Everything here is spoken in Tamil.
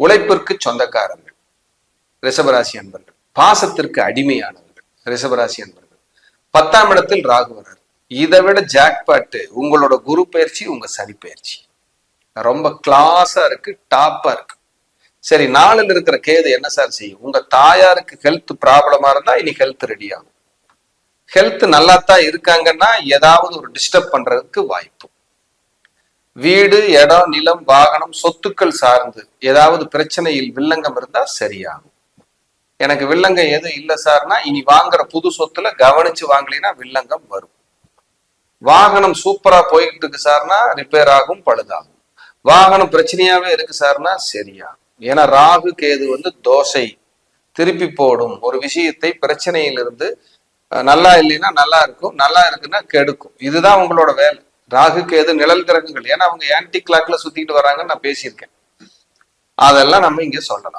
உழைப்பிற்கு சொந்தக்காரர்கள் ரிஷபராசி அன்பர்கள் பாசத்திற்கு அடிமையானவர்கள் ரிஷபராசி அன்பர்கள். பத்தாம் இடத்தில் ராகு வர்றார். இதை விட ஜாக்பாட்டு உங்களோட குரு பயிற்சி உங்க சனி பயிற்சி. ரொம்ப கிளாஸா இருக்கு டாப்பா இருக்கு. சரி நாளில் இருக்கிற கேது என்ன சார் செய்யும்? உங்க தாயாருக்கு ஹெல்த் ப்ராப்ளமா இருந்தா இனி ஹெல்த் ரெடி ஆகும். ஹெல்த் நல்லா தான் இருக்காங்கன்னா ஏதாவது ஒரு டிஸ்டர்ப் பண்றதுக்கு வாய்ப்பு. வீடு இடம் நிலம் வாகனம் சொத்துக்கள் சார்ந்து ஏதாவது பிரச்சனையில் வில்லங்கம் இருந்தா சரியாகும். எனக்கு வில்லங்கம் எதுவும் இல்லை சார்னா இனி வாங்குற புது சொத்துல கவனிச்சு வாங்கலைன்னா வில்லங்கம் வரும். வாகனம் சூப்பரா போய்கிட்டு இருக்கு சார்னா ரிப்பேர் ஆகும் பழுதாகும். வாகனம் பிரச்சனையாவே இருக்கு சார்னா சரியாகும். ஏன்னா ராகு கேது வந்து தோசை திருப்பி போடும் ஒரு விஷயத்தை பிரச்சனையிலிருந்து நல்லா இல்லைன்னா நல்லா இருக்கும் நல்லா இருக்குன்னா கெடுக்கும். இதுதான் உங்களோட வேலை. ராகுக்கு எது நிழல் கிரகங்கள். ஏன்னா அவங்க ஆன்டி கிளாக்ல சுத்திட்டு வராங்கன்னு நான் பேசியிருக்கேன். அதெல்லாம் நம்ம இங்க சொல்லலாம்.